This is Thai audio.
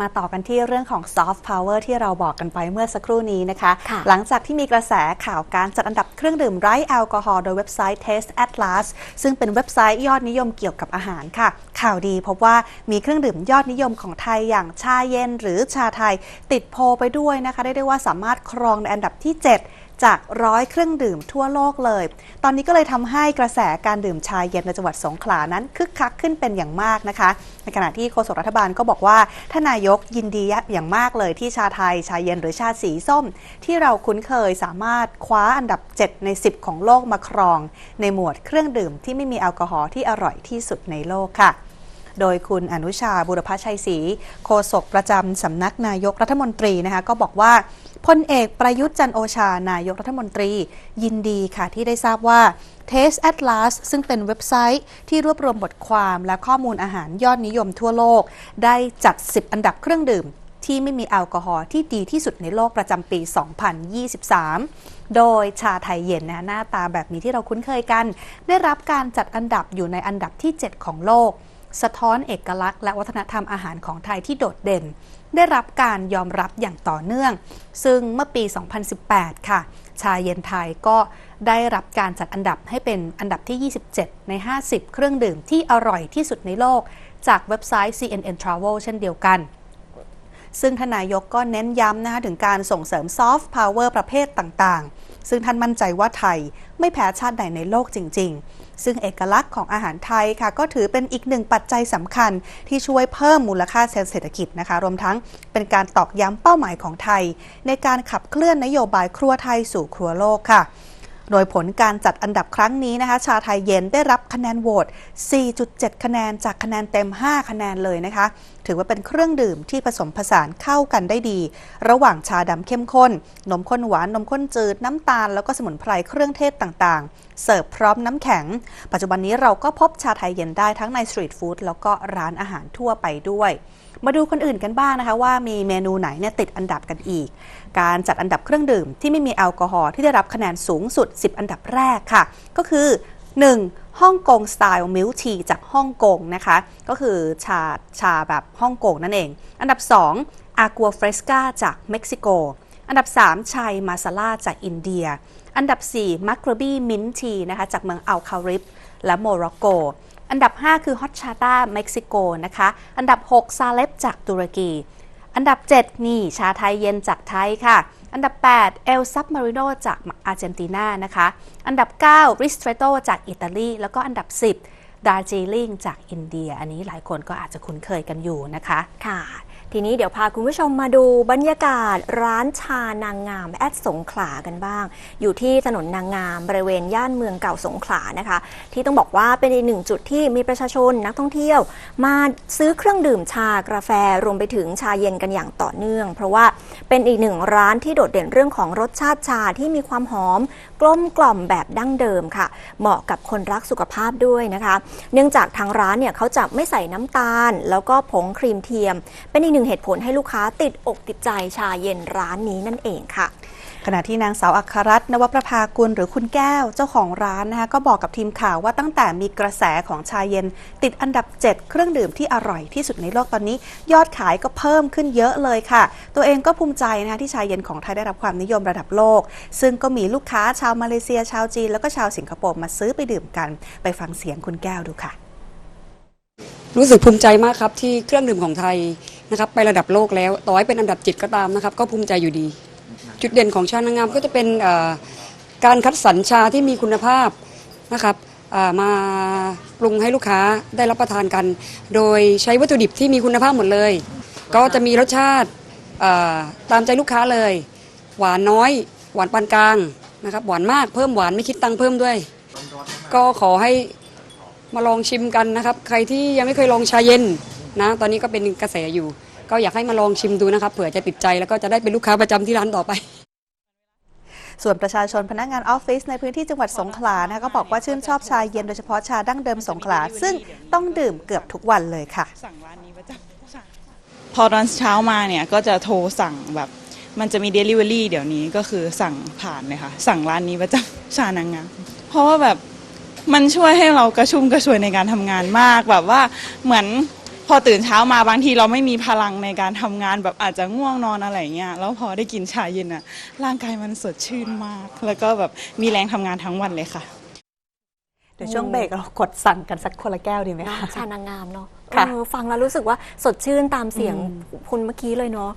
มาต่อกันที่เรื่องของ soft power ที่เราบอกกันไปเมื่อสักครู่นี้นะคะค่ะหลังจากที่มีกระแสข่าวการจัดอันดับเครื่องดื่มไร้แอลกอฮอล์โดยเว็บไซต์ Taste Atlas ซึ่งเป็นเว็บไซต์ยอดนิยมเกี่ยวกับอาหารค่ะ ข่าวดีพบว่ามีเครื่องดื่มยอดนิยมของไทยอย่างชาเย็น หรือชาไทย ติดโพลไปด้วยนะคะได้ได้ว่าสามารถครองในอันดับที่ 7 จากร้อยเครื่องดื่มทั่วโลกเลย ตอนนี้ก็เลยทำให้กระแสการดื่มชาเย็นในจังหวัดสงขลานั้นคึกคักขึ้นเป็นอย่างมากนะคะ ในขณะที่โฆษกรัฐบาลก็บอกว่าท่านนายกยินดีอย่างมากเลยที่ชาไทยชาเย็นหรือชาสีส้ม ที่เราคุ้นเคยสามารถคว้าอันดับ 7 ใน 10 ของโลกมาครอง ในหมวดเครื่องดื่มที่ไม่มีแอลกอฮอล์ที่อร่อยที่สุดในโลกค่ะ โดยคุณอนุชาบุรพชัยศรีโฆษกประจำสำนักนายกรัฐมนตรีนะคะก็บอกว่าพลเอกประยุทธ์จันโอชานายกรัฐมนตรี ยินดีค่ะที่ได้ทราบว่า Taste Atlas ซึ่งเป็นเว็บไซต์ที่รวบรวมบทความและข้อมูลอาหารยอดนิยมทั่วโลก ได้จัด 10 อันดับเครื่องดื่ม ที่ไม่มีแอลกอฮอล์ที่ดีที่สุดในโลกประจำปี 2023 โดยชาไทยเย็นนะหน้าตาแบบนี้ที่เราคุ้นเคยกัน ได้รับการจัดอันดับอยู่ในอันดับที่ 7 ของโลก สะท้อนเอกลักษณ์และวัฒนธรรมอาหารของไทยที่โดดเด่น ได้รับการยอมรับอย่างต่อเนื่อง ซึ่งเมื่อปี 2018 ค่ะ ชาเย็นไทยก็ได้รับการจัดอันดับให้เป็นอันดับที่ 27 ใน 50 เครื่องดื่มที่อร่อยที่สุดในโลก จากเว็บไซต์ CNN Travel เช่นเดียวกันซึ่งทนนายกก็เน้นย้ำนะคะถึงการส่งเสริมซอฟต์พาวเวอร์ประเภทต่างๆ ซึ่งท่านมั่นใจว่าไทยไม่แพ้ชาติใดในโลกจริง ๆ ซึ่งเอกลักษณ์ของอาหารไทยค่ะก็ถือเป็นอีกหนึ่งปัจจัยสำคัญที่ช่วยเพิ่มมูลค่าเศรษฐกิจนะคะ รวมทั้งเป็นการตอกย้ำเป้าหมายของไทย ในการขับเคลื่อนนโยบายครัวไทยสู่ครัวโลกค่ะ โดยผลการจัดอันดับครั้งนี้นะคะ ชาไทยเย็นได้รับคะแนนโหวต 4.7 คะแนนจากคะแนนเต็ม 5 คะแนนเลยนะคะ ถือว่าเป็นเครื่องดื่มที่ผสมผสานเข้ากันได้ดี ระหว่างชาดำเข้มข้น นมข้นหวาน นมข้นจืด น้ำตาล แล้วก็สมุนไพรเครื่องเทศต่างๆ เสิร์ฟพร้อมน้ำแข็ง ปัจจุบันนี้เราก็พบชาไทยเย็นได้ทั้งในสตรีทฟู้ดแล้วก็ร้านอาหารทั่วไปด้วย มาดูคนอื่นกันบ้างนะคะ ว่ามีเมนูไหนเนี่ยติดอันดับกันอีก การจัดอันดับเครื่องดื่มที่ไม่มีแอลกอฮอล์ที่ได้รับคะแนนสูงสุด 10 อันดับแรกค่ะ ก็คือ 1. ฮ่องกงสไตล์มิลทีจากฮ่องกงนะคะ ก็คือชาชาแบบฮ่องกงนั่นเอง อันดับ 2. อากัวเฟรสกาจากเม็กซิโก อันดับ 3 ชัยมาซาลาจากอินเดีย อันดับ 4 มักรบี้มินทีนะคะจากเมืองอัลคาริบและโมร็อกโก อันดับ 5 คือฮอตชาตาเม็กซิโกนะคะ อันดับ 6 ซาเลปจากตุรกี อันดับ 7 นี่ชาไทยเย็นจากไทยค่ะ อันดับ 8 เอลซับมาริโนจากอาร์เจนตินานะคะ อันดับ 9 ริสเตรโตจากอิตาลี แล้วก็อันดับ 10ดาร์จิลิงจากอินเดีย อันนี้หลายคนก็อาจจะคุ้นเคยกันอยู่นะคะ ค่ะ ทีนี้เดี๋ยวพาคุณผู้ชมมาดูบรรยากาศร้านชานางงามแอดสงขลากันบ้าง อยู่ที่ถนนนางงามบริเวณย่านเมืองเก่าสงขลานะคะ ที่ต้องบอกว่าเป็นอีกหนึ่งจุดที่มีประชาชนนักท่องเที่ยว มาซื้อเครื่องดื่มชากาแฟรวมไปถึงชาเย็นกันอย่างต่อเนื่อง เพราะว่าเป็นอีกหนึ่งร้านที่โดดเด่นเรื่องของรสชาติชาที่มีความหอมกลมกล่อมแบบดั้งเดิมค่ะ เหมาะกับคนรักสุขภาพด้วยนะคะ เนื่องจากทางร้านเนี่ยเขาจะไม่ใส่น้ำตาล แล้วก็ผงครีมเทียม เป็นอีกนึ่งเหตุผลให้ลูกค้าติดอกติดใจชาเย็นร้านนี้นั่นเองค่ะ ขณะที่นางสาวอัครรัตน์นวประภากุลหรือคุณแก้วเจ้าของร้านนะคะก็บอกกับทีมข่าวว่าตั้งแต่มีกระแสของชาเย็น ติดอันดับ 7 เครื่องดื่มที่อร่อยที่สุดในโลกตอนนี้ ยอดขายก็เพิ่มขึ้นเยอะเลยค่ะ ตัวเองก็ภูมิใจนะคะที่ชาเย็นของไทยได้รับความนิยมระดับโลก ซึ่งก็มีลูกค้าชาวมาเลเซียชาวจีนแล้วก็ชาวสิงคโปร์มาซื้อไปดื่มกัน ไปฟังเสียงคุณแก้วดูค่ะ รู้สึกภูมิใจมากครับที่เครื่องดื่มของไทย นะครับไประดับโลกแล้ว ต่อให้เป็นอันดับจิตก็ตามนะครับ ก็ภูมิใจอยู่ดี จุดเด่นของชานางงามก็จะเป็นการคัดสรรชาที่มีคุณภาพนะครับมาปรุงให้ลูกค้าได้รับประทานกัน โดยใช้วัตถุดิบที่มีคุณภาพหมดเลย ก็จะมีรสชาติตามใจลูกค้าเลย หวานน้อย หวานปานกลางนะครับหวานมากเพิ่มหวานไม่คิดตังค์เพิ่มด้วย ก็ขอให้มาลองชิมกันนะครับ ใครที่ยังไม่เคยลองชาเย็น นะ ตอนนี้ก็เป็นกระแสอยู่ ก็อยากให้มาลองชิมดูนะครับเผื่อจะติดใจแล้วก็จะได้เป็นลูกค้าประจำที่ร้านต่อไป ส่วนประชาชนพนักงานออฟฟิศในพื้นที่จังหวัดสงขลานะคะก็บอกว่าชื่นชอบชาเย็นโดยเฉพาะชาดั้งเดิมสงขลาซึ่งต้องดื่มเกือบทุกวันเลยค่ะ สั่งร้านนี้ประจำค่ะพอตอนเช้ามาเนี่ยก็จะโทรสั่งแบบมันจะมี Delivery เดี๋ยวนี้ก็คือสั่งผ่านเลยค่ะ สั่งร้านนี้ประจำชานางงามเพราะว่าแบบมันช่วยให้เรากระชุ่มกระชวยในการทำงานมากแบบว่าเหมือน พอตื่นเช้ามาบางทีเราไม่มีพลังในการทำงานแบบอาจจะง่วงนอนอะไรเงี้ยแล้วพอได้กินชาเย็นอะร่างกายมันสดชื่นมาก แล้วก็แบบมีแรงทำงานทั้งวันเลยค่ะ เดี๋ยวช่วงเบรกเรากดสั่งกันสักคนละแก้วดีไหมคะ ชานางงามเนาะค่ะ เออฟังแล้วรู้สึกว่าสดชื่นตามเสียงคุณเมื่อกี้เลยเนาะ